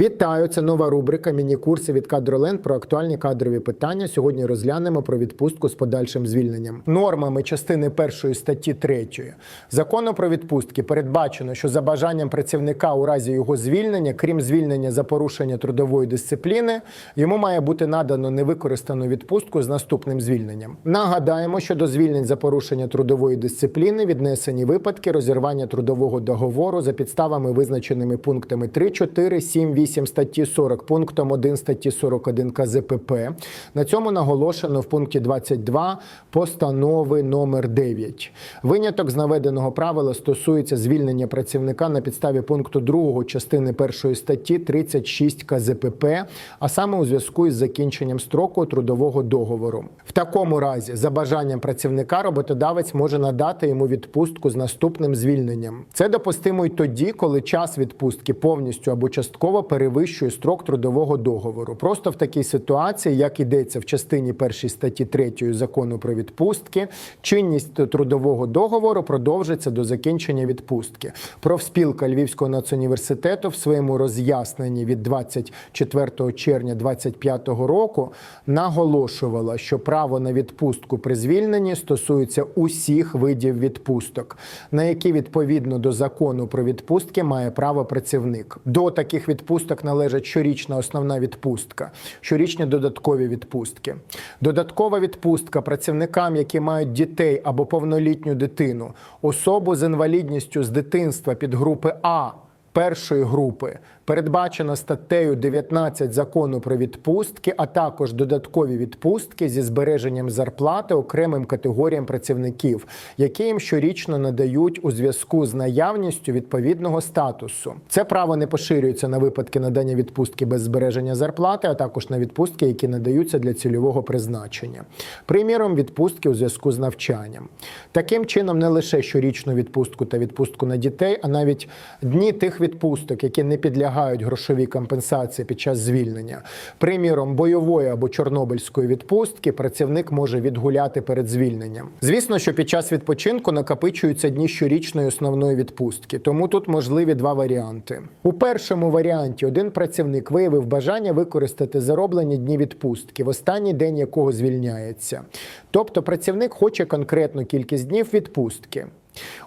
Вітаю! Це нова рубрика Міні-курси від Кадроленд про актуальні кадрові питання. Сьогодні розглянемо про відпустку з подальшим звільненням. Нормами частини першої статті 3 закону про відпустки передбачено, що за бажанням працівника у разі його звільнення, крім звільнення за порушення трудової дисципліни, йому має бути надано невикористану відпустку з наступним звільненням. Нагадаємо, що до звільнень за порушення трудової дисципліни віднесені випадки розірвання трудового договору за підставами, визначеними пунктами 3, 4, 7, 8 статті 40, пунктом 1 статті 41 КЗПП. На цьому наголошено в пункті 22 постанови номер 9. Виняток з наведеного правила стосується звільнення працівника на підставі пункту 2 частини 1 статті 36 КЗПП, а саме у зв'язку із закінченням строку трудового договору. В такому разі, за бажанням працівника, роботодавець може надати йому відпустку з наступним звільненням. Це допустимо й тоді, коли час відпустки повністю або частково перевищує строк трудового договору. Просто в такій ситуації, як йдеться в частині першій статті 3 закону про відпустки, чинність трудового договору продовжиться до закінчення відпустки. Профспілка Львівського нацуніверситету в своєму роз'ясненні від 24 червня 2025 року наголошувала, що право на відпустку при звільненні стосується усіх видів відпусток, на які відповідно до закону про відпустки має право працівник. До таких відпусток належать щорічна основна відпустка, щорічні додаткові відпустки. Додаткова відпустка працівникам, які мають дітей або повнолітню дитину, особу з інвалідністю з дитинства під групи А першої групи передбачена статтею 19 закону про відпустки, а також додаткові відпустки зі збереженням зарплати окремим категоріям працівників, які їм щорічно надають у зв'язку з наявністю відповідного статусу. Це право не поширюється на випадки надання відпустки без збереження зарплати, а також на відпустки, які надаються для цільового призначення. Приміром, відпустки у зв'язку з навчанням. Таким чином, не лише щорічну відпустку та відпустку на дітей, а навіть дні тих відпусток, які не підлягають грошовій компенсації під час звільнення. Приміром, бойової або чорнобильської відпустки працівник може відгуляти перед звільненням. Звісно, що під час відпочинку накопичуються дні щорічної основної відпустки, тому тут можливі два варіанти. У першому варіанті один працівник виявив бажання використати зароблені дні відпустки, в останній день якого звільняється. Тобто працівник хоче конкретну кількість днів відпустки.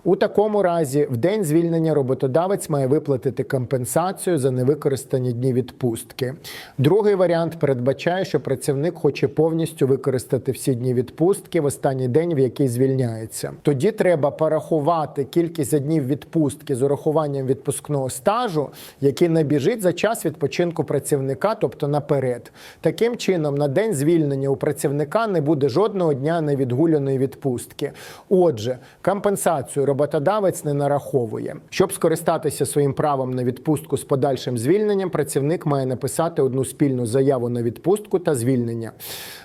У такому разі, в день звільнення роботодавець має виплатити компенсацію за невикористані дні відпустки. Другий варіант передбачає, що працівник хоче повністю використати всі дні відпустки в останній день, в який звільняється. Тоді треба порахувати кількість днів відпустки з урахуванням відпускного стажу, який набіжить за час відпочинку працівника, тобто наперед. Таким чином, на день звільнення у працівника не буде жодного дня невідгуляної відпустки. Отже, компенсацію роботодавець не нараховує. Щоб скористатися своїм правом на відпустку з подальшим звільненням, працівник має написати одну спільну заяву на відпустку та звільнення.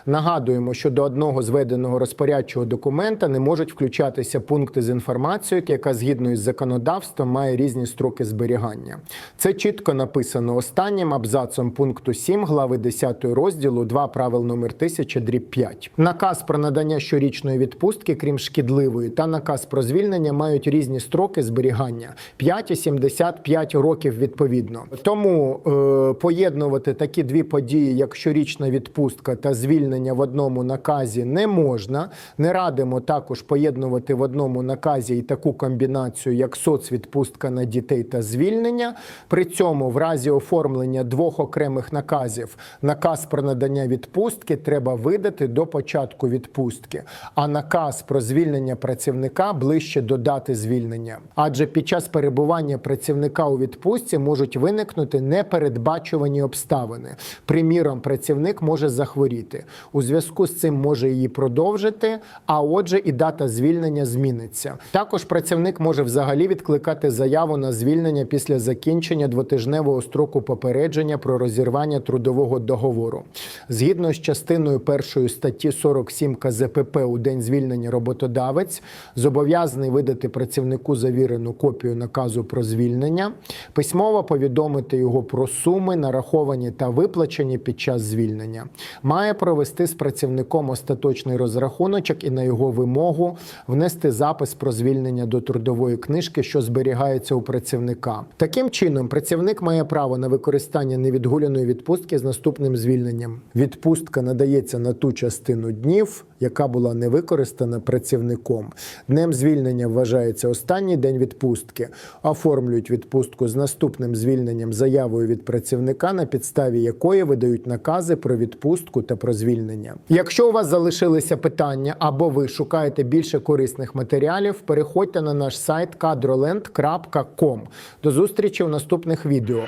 Нагадуємо, що до одного зведеного розпорядчого документа не можуть включатися пункти з інформацією, яка згідно із законодавством має різні строки зберігання. Це чітко написано останнім абзацом пункту 7 глави 10 розділу 2 правил номер 1000 дріб 5. Наказ про надання щорічної відпустки, крім шкідливої, та наказ про звільнення мають різні строки зберігання 5 і 75 років відповідно. Тому е, поєднувати такі дві події, як щорічна відпустка та звільнення в одному наказі, не можна. Не радимо також поєднувати в одному наказі і таку комбінацію, як соцвідпустка на дітей та звільнення. При цьому, в разі оформлення двох окремих наказів, наказ про надання відпустки треба видати до початку відпустки, а наказ про звільнення працівника ближче до дати звільнення. Адже під час перебування працівника у відпустці можуть виникнути непередбачувані обставини. Приміром, працівник може захворіти. У зв'язку з цим може її продовжити, а отже, і дата звільнення зміниться. Також працівник може взагалі відкликати заяву на звільнення після закінчення двотижневого строку попередження про розірвання трудового договору. Згідно з частиною першої статті 47 КЗПП у день звільнення роботодавець зобов'язаний зобов'язаний видати працівнику завірену копію наказу про звільнення, письмово повідомити його про суми, нараховані та виплачені під час звільнення. Має провести з працівником остаточний розрахуночок і на його вимогу внести запис про звільнення до трудової книжки, що зберігається у працівника. Таким чином, працівник має право на використання невідгуляної відпустки з наступним звільненням. Відпустка надається на ту частину днів, яка була не використана працівником. Днем звільнення вважається останній день відпустки. Оформлюють відпустку з наступним звільненням заявою від працівника, на підставі якої видають накази про відпустку та про звільнення. Якщо у вас залишилися питання або ви шукаєте більше корисних матеріалів, переходьте на наш сайт kadroland.com. До зустрічі у наступних відео.